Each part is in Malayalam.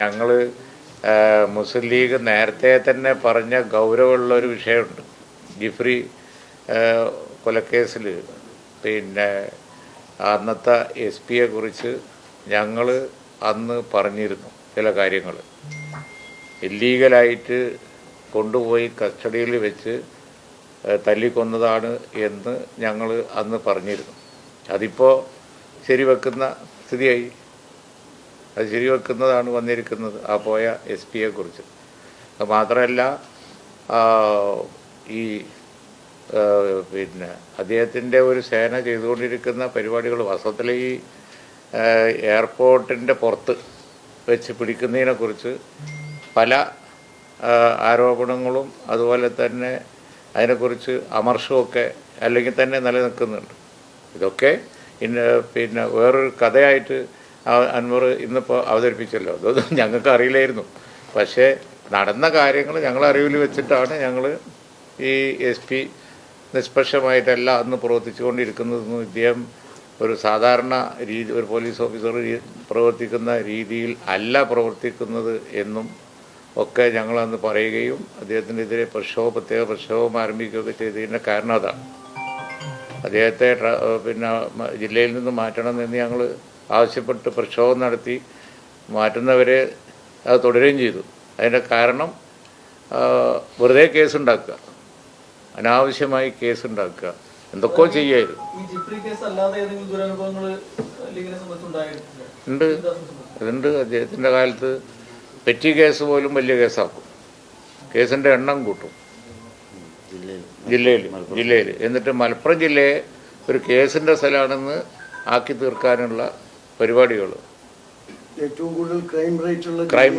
ഞങ്ങൾ മുസ്ലിം ലീഗ് നേരത്തെ തന്നെ പറഞ്ഞ ഗൗരവമുള്ള ഒരു വിഷയമുണ്ട്. ജിഫ്രി കൊലക്കേസിൽ പിന്നെ അന്നത്തെ എസ് പിയെ കുറിച്ച് ഞങ്ങൾ അന്ന് പറഞ്ഞിരുന്നു ചില കാര്യങ്ങൾ ഇല്ലീഗലായിട്ട് കൊണ്ടുപോയി കസ്റ്റഡിയിൽ വെച്ച് തല്ലിക്കൊന്നതാണ് എന്ന് ഞങ്ങൾ അന്ന് പറഞ്ഞിരുന്നു. അതിപ്പോൾ ശരിവെക്കുന്ന സ്ഥിതിയായി. അത് ശരിവെക്കുന്നതാണ് വന്നിരിക്കുന്നത്. ആ പോയ എസ് പിയെ കുറിച്ച്. അത് മാത്രമല്ല ഈ പിന്നെ അദ്ദേഹത്തിന്റെ ഒരു സേന ചെയ്തുകൊണ്ടിരിക്കുന്ന പരിപാടികൾ വാസ്തവത്തിൽ ഈ എയർപോർട്ടിന്റെ പുറത്ത് വെച്ച് പിടിക്കുന്നതിനെക്കുറിച്ച് പല ആരോപണങ്ങളും അതുപോലെ തന്നെ അതിനെക്കുറിച്ച് അമർഷമൊക്കെ അല്ലെങ്കിൽ തന്നെ നിലനിൽക്കുന്നുണ്ട്. ഇതൊക്കെ പിന്നെ വേറൊരു കഥയായിട്ട് അൻവർ ഇന്നിപ്പോൾ അവതരിപ്പിച്ചല്ലോ. അതൊന്നും ഞങ്ങൾക്ക് അറിയില്ലായിരുന്നു പക്ഷേ നടന്ന കാര്യങ്ങൾ ഞങ്ങൾ അറിവിൽ വെച്ചിട്ടാണ് ഞങ്ങൾ ഈ എസ് പി നിഷ്പക്ഷമായിട്ടല്ല അന്ന് പ്രവർത്തിച്ചുകൊണ്ടിരിക്കുന്നതെന്ന് ഇദ്ദേഹം ഒരു സാധാരണ രീതി ഒരു പോലീസ് ഓഫീസർ പ്രവർത്തിക്കുന്ന രീതിയിൽ അല്ല പ്രവർത്തിക്കുന്നത് എന്നും ഒക്കെ ഞങ്ങളന്ന് പറയുകയും അദ്ദേഹത്തിനെതിരെ പ്രക്ഷോഭം പ്രത്യേക പ്രക്ഷോഭം ആരംഭിക്കുകയൊക്കെ ചെയ്തതിന്റെ കാരണം അതാണ്. അദ്ദേഹത്തെ പിന്നെ ജില്ലയിൽ നിന്ന് മാറ്റണമെന്ന് ഞങ്ങൾ ആവശ്യപ്പെട്ട് പ്രക്ഷോഭം നടത്തി മാറ്റുന്നവരെ അത് തുടരുകയും ചെയ്തു. അതിന്റെ കാരണം വെറുതെ കേസുണ്ടാക്കുക. അനാവശ്യമായി കേസുണ്ടാക്കുക. എന്തൊക്കെയോ ചെയ്യായിരുന്നു. ഉണ്ട്. അതുണ്ട് അദ്ദേഹത്തിന്റെ കാലത്ത് പെറ്റി കേസ് പോലും വലിയ കേസാക്കും. കേസിന്റെ എണ്ണം കൂട്ടും. ജില്ലയിൽ ജില്ലയിൽ. എന്നിട്ട് മലപ്പുറം ജില്ലയെ ഒരു കേസിന്റെ സ്ഥലമാണെന്ന് ആക്കി തീർക്കാനുള്ള പരിപാടികൾ ഏറ്റവും കൂടുതൽ ക്രൈം റേറ്റ് ഉള്ള ക്രൈം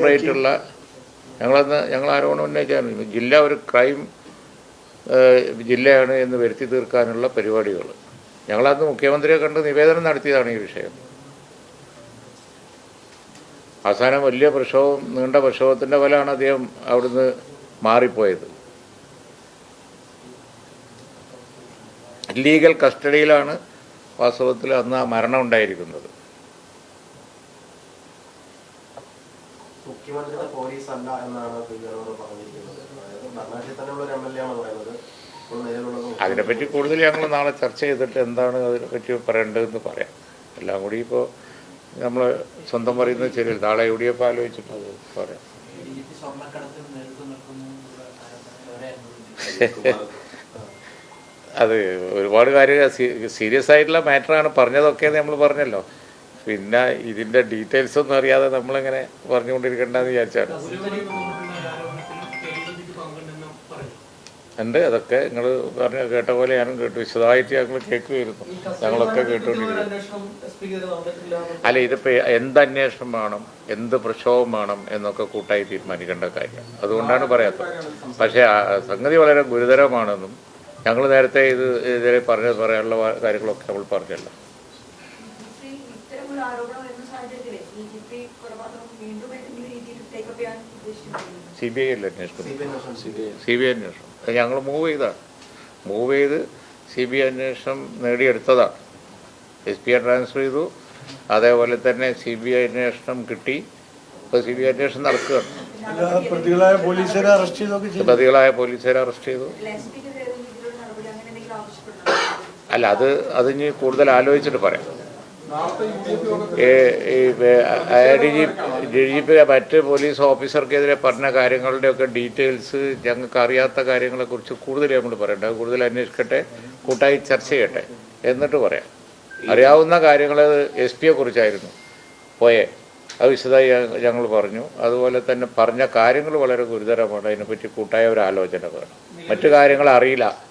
ഞങ്ങളന്ന് ഞങ്ങൾ ആരോപണം ഉന്നയിച്ചാണ് ജില്ല ഒരു ക്രൈം ജില്ലയാണ് എന്ന് വരുത്തി തീർക്കാനുള്ള പരിപാടികൾ ഞങ്ങളന്ന് മുഖ്യമന്ത്രിയെ കണ്ട് നിവേദനം നടത്തിയതാണ് ഈ വിഷയം. അവസാനം വലിയ പ്രക്ഷോഭം നീണ്ട പ്രക്ഷോഭത്തിന്റെ ഫലമാണ് അദ്ദേഹം അവിടുന്ന് മാറിപ്പോയത്. ലീഗൽ കസ്റ്റഡിയിലാണ് വാസ്തവത്തിൽ അന്ന് ആ മരണം ഉണ്ടായിരിക്കുന്നത്. മുഖ്യമന്ത്രിയുടെ പോലീസ് അല്ല എന്നാണ് പിന്നീട് പറഞ്ഞിരിക്കുന്നത്. അതായത് ഭരണകക്ഷി തന്നെയുള്ള ഒരു എം എൽ എ ആണ് പറയുന്നത്. അതിനെപ്പറ്റി കൂടുതൽ ഞങ്ങൾ നാളെ ചർച്ച ചെയ്തിട്ട് എന്താണ് അതിനെപ്പറ്റി പറയേണ്ടതെന്ന് പറയാം. എല്ലാം കൂടി ഇപ്പോൾ നമ്മൾ സ്വന്തം പറയുന്നത് ശരിയല്ല. നാളെ യു ഡി എഫ് ആലോചിച്ചിട്ട് അത് പറയാം. അത് ഒരുപാട് കാര്യം സീരിയസ് ആയിട്ടുള്ള മാറ്ററാണ് പറഞ്ഞതൊക്കെ നമ്മൾ പറഞ്ഞല്ലോ. പിന്നെ ഇതിന്റെ ഡീറ്റെയിൽസ് ഒന്നും അറിയാതെ നമ്മളിങ്ങനെ പറഞ്ഞുകൊണ്ടിരിക്കണ്ടെന്ന് വിചാരിച്ചാണ്. ഉണ്ട് അതൊക്കെ നിങ്ങൾ പറഞ്ഞ കേട്ട പോലെ ഞാനും കേട്ടു. വിശദമായിട്ട് ഞങ്ങൾ കേൾക്കുമായിരുന്നു. ഞങ്ങളൊക്കെ കേട്ടുകൊണ്ടിരിക്കുന്നു. അല്ല ഇതിപ്പോൾ എന്ത് അന്വേഷണം വേണം എന്ത് പ്രക്ഷോഭം വേണം എന്നൊക്കെ കൂട്ടായി തീരുമാനിക്കേണ്ട കാര്യം. അതുകൊണ്ടാണ് പറയാത്തത്. പക്ഷേ സംഗതി വളരെ ഗുരുതരമാണെന്നും ഞങ്ങൾ നേരത്തെ ഇത് ഇതിൽ പറഞ്ഞ പറയാനുള്ള കാര്യങ്ങളൊക്കെ നമ്മൾ പറഞ്ഞല്ലോ. സി ബി ഐ അല്ലേ അന്വേഷിക്കുന്നത് സി ബി ഐ അന്വേഷണം ഞങ്ങൾ മൂവ് ചെയ്താണ് മൂവ് ചെയ്ത് സി ബി ഐ അന്വേഷണം നേടിയെടുത്തതാണ് എസ് പി ഐ ട്രാൻസ്ഫർ ചെയ്തു. അതേപോലെ തന്നെ സി ബി ഐ അന്വേഷണം കിട്ടി. ഇപ്പോൾ സി ബി ഐ അന്വേഷണം നടക്കുകയാണ്. പ്രതികളായ പോലീസുകാരെ അറസ്റ്റ് ചെയ്തു പ്രതികളായ പോലീസുകാരെ അറസ്റ്റ് ചെയ്തു. എസ് പിക്കെതിരെ ഏതെങ്കിലും നടപടി അങ്ങനെ എന്തെങ്കിലും ആവശ്യപ്പെടുന്നുണ്ടോ അല്ല അത് അത് ഇനി കൂടുതൽ ആലോചിച്ചിട്ട് പറയാം. ഡി ജി പി മറ്റ് പോലീസ് ഓഫീസർക്കെതിരെ പറഞ്ഞ കാര്യങ്ങളുടെയൊക്കെ ഡീറ്റെയിൽസ് ഞങ്ങൾക്ക് അറിയാത്ത കാര്യങ്ങളെക്കുറിച്ച് കൂടുതൽ നമ്മൾ പറയണ്ട. അത് കൂടുതൽ അന്വേഷിക്കട്ടെ കൂട്ടായി ചർച്ച ചെയ്യട്ടെ എന്നിട്ട് പറയാം. അറിയാവുന്ന കാര്യങ്ങൾ എസ് പിയെ കുറിച്ചായിരുന്നു. പോയെ അത് വിശദമായി ഞങ്ങൾ പറഞ്ഞു. അതുപോലെ തന്നെ പറഞ്ഞ കാര്യങ്ങൾ വളരെ ഗുരുതരമാണ്. അതിനെപ്പറ്റി കൂട്ടായ ഒരു ആലോചന വേണം. മറ്റു കാര്യങ്ങൾ അറിയില്ല.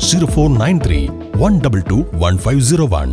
Zero four nine three one double two one five zero one